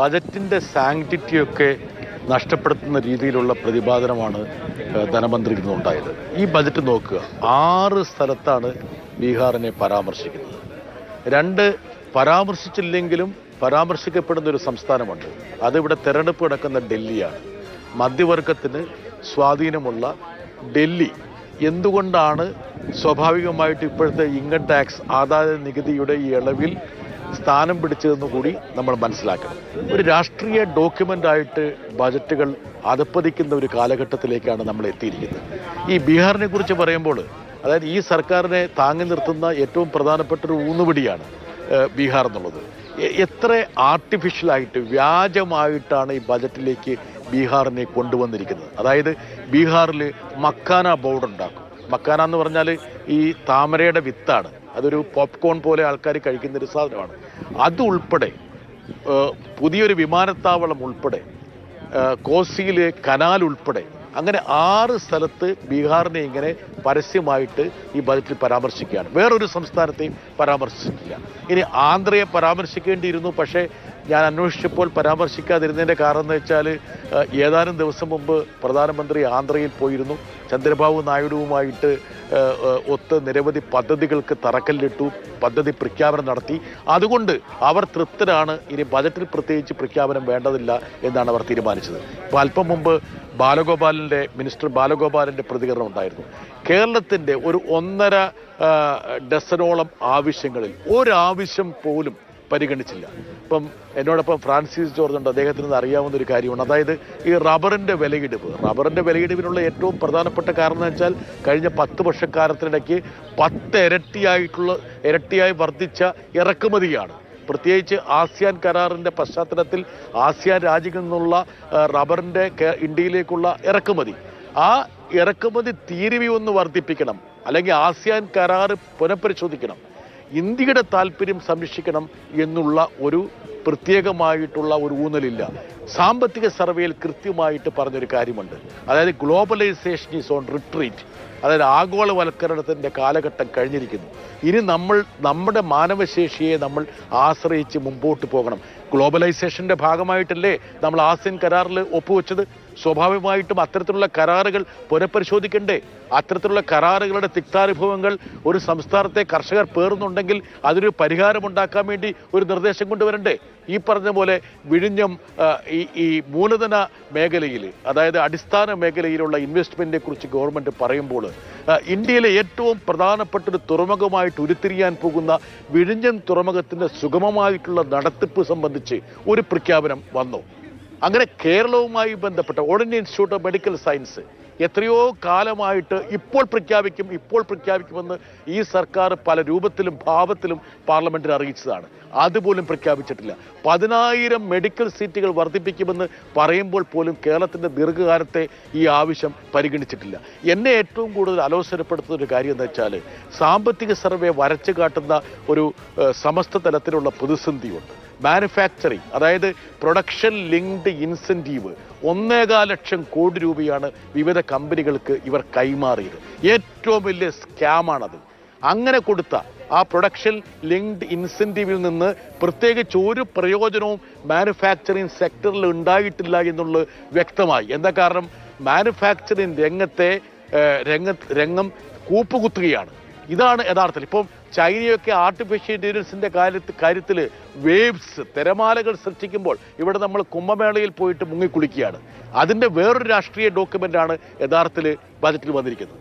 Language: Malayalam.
ബജറ്റിന്റെ സാങ്ക്ടിറ്റിയൊക്കെ നഷ്ടപ്പെടുത്തുന്ന രീതിയിലുള്ള പ്രതിപാദനമാണ് ധനമന്ത്രിക്ക് ധനമന്ത്രി ഇന്നുണ്ടായത് ഈ ബജറ്റ് നോക്കുക. ആറ് സ്ഥലത്താണ് ബീഹാറിനെ പരാമർശിക്കുന്നത്. രണ്ട് പരാമർശിച്ചില്ലെങ്കിലും പരാമർശിക്കപ്പെടുന്ന ഒരു സംസ്ഥാനമുണ്ട്. അതിവിടെ തെരഞ്ഞെടുപ്പ് നടക്കുന്ന ഡൽഹിയാണ്. മധ്യവർഗത്തിന് സ്വാധീനമുള്ള ഡൽഹി. എന്തുകൊണ്ടാണ് സ്വാഭാവികമായിട്ട് ഇപ്പോഴത്തെ ഇൻകം ടാക്സ് ആദായ നികുതിയുടെ ഈ ഇളവിൽ സ്ഥാനം പിടിച്ചതെന്ന് കൂടി നമ്മൾ മനസ്സിലാക്കണം. ഒരു രാഷ്ട്രീയ ഡോക്യുമെന്റായിട്ട് ബജറ്റുകൾ അതപ്പതിക്കുന്ന ഒരു കാലഘട്ടത്തിലേക്കാണ് നമ്മൾ എത്തിയിരിക്കുന്നത്. ഈ ബീഹാറിനെ കുറിച്ച് പറയുമ്പോൾ അതായത് ഈ സർക്കാരിനെ താങ്ങി നിർത്തുന്ന ഏറ്റവും പ്രധാനപ്പെട്ട ഒരു ഊന്നുപിടിയാണ് ബീഹാർ എന്നുള്ളത്. എത്ര ആർട്ടിഫിഷ്യലായിട്ട് വ്യാജമായിട്ടാണ് ഈ ബജറ്റിലേക്ക് ബീഹാറിനെ കൊണ്ടുവന്നിരിക്കുന്നത്. അതായത് ബീഹാറിൽ മക്കാന ബോർഡ് ഉണ്ടാക്കും മക്കാന എന്ന് പറഞ്ഞാൽ ഈ താമരയുടെ വിത്താണ്. അതൊരു പോപ്കോൺ പോലെ ആൾക്കാർ കഴിക്കുന്ന ഒരു സാധനമാണ്. അതുൾപ്പെടെ പുതിയൊരു വിമാനത്താവളം ഉൾപ്പെടെ കോസിയിൽ കനാൽ ഉൾപ്പെടെ അങ്ങനെ ആറ് സ്ഥലത്ത് ബീഹാറിനെ ഇങ്ങനെ പരസ്യമായിട്ട് ഈ ബജറ്റിൽ പരാമർശിക്കുകയാണ്. വേറൊരു സംസ്ഥാനത്തെയും പരാമർശിച്ചിട്ടില്ല. ഇനി ആന്ധ്രയെ പരാമർശിക്കേണ്ടിയിരുന്നു പക്ഷേ ഞാൻ അന്വേഷിച്ചപ്പോൾ പരാമർശിക്കാതിരുന്നതിന്റെ കാരണം എന്ന് വെച്ചാൽ ഏതാനും ദിവസം മുമ്പ് പ്രധാനമന്ത്രി ആന്ധ്രയിൽ പോയിരുന്നു. ചന്ദ്രബാബു നായിഡുവുമായിട്ട് ഒത്ത് നിരവധി പദ്ധതികൾക്ക് തറക്കല്ലിട്ടു പദ്ധതി പ്രഖ്യാപനം നടത്തി. അതുകൊണ്ട് അവർ തൃപ്തരാണ്. ഇനി ബജറ്റിൽ പ്രത്യേകിച്ച് പ്രഖ്യാപനം വേണ്ടതില്ല എന്നാണ് അവർ തീരുമാനിച്ചത്. ഇപ്പോൾ അല്പം മുമ്പ് ബാലഗോപാലിന്റെ മിനിസ്റ്റർ ബാലഗോപാലിന്റെ പ്രതികരണം ഉണ്ടായിരുന്നു. കേരളത്തിന്റെ ഒരു ഒന്നര ഡസനോളം ആവശ്യങ്ങളിൽ ഒരാവശ്യം പോലും പരിഗണിച്ചില്ല. ഇപ്പം എന്നോടൊപ്പം ഫ്രാൻസിസ് ജോർജ് ഉണ്ട്. അദ്ദേഹത്തിന് അറിയാവുന്ന ഒരു കാര്യമാണ് അതായത് ഈ റബ്ബറിന്റെ വിലയിടിവ്. റബ്ബറിന്റെ വിലയിടിവിനുള്ള ഏറ്റവും പ്രധാനപ്പെട്ട കാരണം എന്ന് വെച്ചാൽ കഴിഞ്ഞ പത്ത് വർഷക്കാലത്തിനിടയ്ക്ക് പത്ത് ഇരട്ടിയായിട്ടുള്ള ഇരട്ടിയായി വർദ്ധിച്ച ഇറക്കുമതിയാണ്. പ്രത്യേകിച്ച് ആസിയാൻ കരാറിന്റെ പശ്ചാത്തലത്തിൽ ആസിയാൻ രാജ്യങ്ങളിൽ നിന്നുള്ള റബ്ബറിന്റെ ഇന്ത്യയിലേക്കുള്ള ഇറക്കുമതി. ആ ഇറക്കുമതി തീരുവി ഒന്ന് വർദ്ധിപ്പിക്കണം. അല്ലെങ്കിൽ ആസിയാൻ കരാർ പുനഃപരിശോധിക്കണം. ഇന്ത്യയുടെ താല്പര്യം സംരക്ഷിക്കണം എന്നുള്ള ഒരു പ്രത്യേകമായിട്ടുള്ള ഒരു ഊന്നലില്ല. സാമ്പത്തിക സർവേയിൽ കൃത്യമായിട്ട് പറഞ്ഞൊരു കാര്യമുണ്ട്. അതായത് ഗ്ലോബലൈസേഷൻ ഈസ് ഓൺ റിട്രീറ്റ്. അതായത് ആഗോളവൽക്കരണത്തിന്റെ കാലഘട്ടം കഴിഞ്ഞിരിക്കുന്നു. ഇനി നമ്മൾ നമ്മുടെ മാനവശേഷിയെ നമ്മൾ ആശ്രയിച്ച് മുമ്പോട്ട് പോകണം. ഗ്ലോബലൈസേഷന്റെ ഭാഗമായിട്ടല്ലേ നമ്മൾ ആസിയൻ കരാറിൽ ഒപ്പുവെച്ചത്? സ്വാഭാവികമായിട്ടും അത്തരത്തിലുള്ള കരാറുകൾ പുനഃപരിശോധിക്കണ്ടേ? അത്തരത്തിലുള്ള കരാറുകളുടെ തിക്താനുഭവങ്ങൾ ഒരു സംസ്ഥാനത്തെ കർഷകർ പേറുന്നുണ്ടെങ്കിൽ അതിനൊരു പരിഹാരമുണ്ടാക്കാൻ വേണ്ടി ഒരു നിർദ്ദേശം കൊണ്ടുവരണ്ടേ? ഈ പറഞ്ഞ പോലെ വിഴിഞ്ഞം ഈ ഈ മൂലധന മേഖലയിൽ അതായത് അടിസ്ഥാന മേഖലയിലുള്ള ഇൻവെസ്റ്റ്മെന്റിനെ കുറിച്ച് ഗവൺമെന്റ് പറയുമ്പോൾ ഇന്ത്യയിലെ ഏറ്റവും പ്രധാനപ്പെട്ട ഒരു തുറമുഖമായിട്ട് ഉരുത്തിരിയാൻ പോകുന്ന വിഴിഞ്ഞം തുറമുഖത്തിന്റെ സുഗമമായിട്ടുള്ള നടത്തിപ്പ് സംബന്ധിച്ച് ഒരു പ്രഖ്യാപനം വന്നു. അങ്ങനെ കേരളവുമായി ബന്ധപ്പെട്ട India Institute of Medical Science എത്രയോ കാലമായിട്ട് ഇപ്പോൾ പ്രഖ്യാപിക്കും ഇപ്പോൾ പ്രഖ്യാപിക്കുമെന്ന് ഈ സർക്കാർ പല രൂപത്തിലും ഭാവത്തിലും പാർലമെന്റിൽ അറിയിച്ചതാണ്. അതുപോലും പ്രഖ്യാപിച്ചിട്ടില്ല. പതിനായിരം മെഡിക്കൽ സീറ്റുകൾ വർദ്ധിപ്പിക്കുമെന്ന് പറയുമ്പോൾ പോലും കേരളത്തിന്റെ ദീർഘകാലത്തെ ഈ ആവശ്യം പരിഗണിച്ചിട്ടില്ല. എന്നെ ഏറ്റവും കൂടുതൽ അലോസരപ്പെടുത്തുന്ന ഒരു കാര്യം എന്ന് വെച്ചാൽ സാമ്പത്തിക സർവേ വരച്ചു കാട്ടുന്ന ഒരു സമസ്ത തലത്തിലുള്ള പ്രതിസന്ധിയുണ്ട്. മാനുഫാക്ചറിങ് അതായത് പ്രൊഡക്ഷൻ ലിങ്ക്ഡ് ഇൻസെന്റീവ് ഒന്നേകാൽ ലക്ഷം കോടി രൂപയാണ് വിവിധ കമ്പനികൾക്ക് ഇവർ കൈമാറിയത്. ഏറ്റവും വലിയ സ്കാമാണത് അങ്ങനെ കൊടുത്ത ആ പ്രൊഡക്ഷൻ ലിങ്ക്ഡ് ഇൻസെന്റീവിൽ നിന്ന് പ്രത്യേകിച്ച് ഒരു പ്രയോജനവും മാനുഫാക്ചറിങ് സെക്ടറിൽ ഉണ്ടായിട്ടില്ല എന്നുള്ളത് വ്യക്തമായി. എന്താ കാരണം? മാനുഫാക്ചറിങ് രംഗത്തെ രംഗ രംഗം കൂപ്പുകുത്തുകയാണ്. ഇതാണ് യഥാർത്ഥത്തിൽ. ഇപ്പം ചൈനയൊക്കെ ആർട്ടിഫിഷ്യൽ ഇന്റലിജൻസിന്റെ കാര്യത്തിൽ കാര്യത്തിൽ വേവ്സ് തിരമാലകൾ സൃഷ്ടിക്കുമ്പോൾ ഇവിടെ നമ്മൾ കുംഭമേളയിൽ പോയിട്ട് മുങ്ങിക്കുളിക്കുകയാണ്. അതിന്റെ വേറൊരു രാഷ്ട്രീയ ഡോക്യുമെന്റാണ് യഥാർത്ഥത്തിൽ ബജറ്റിൽ വന്നിരിക്കുന്നത്.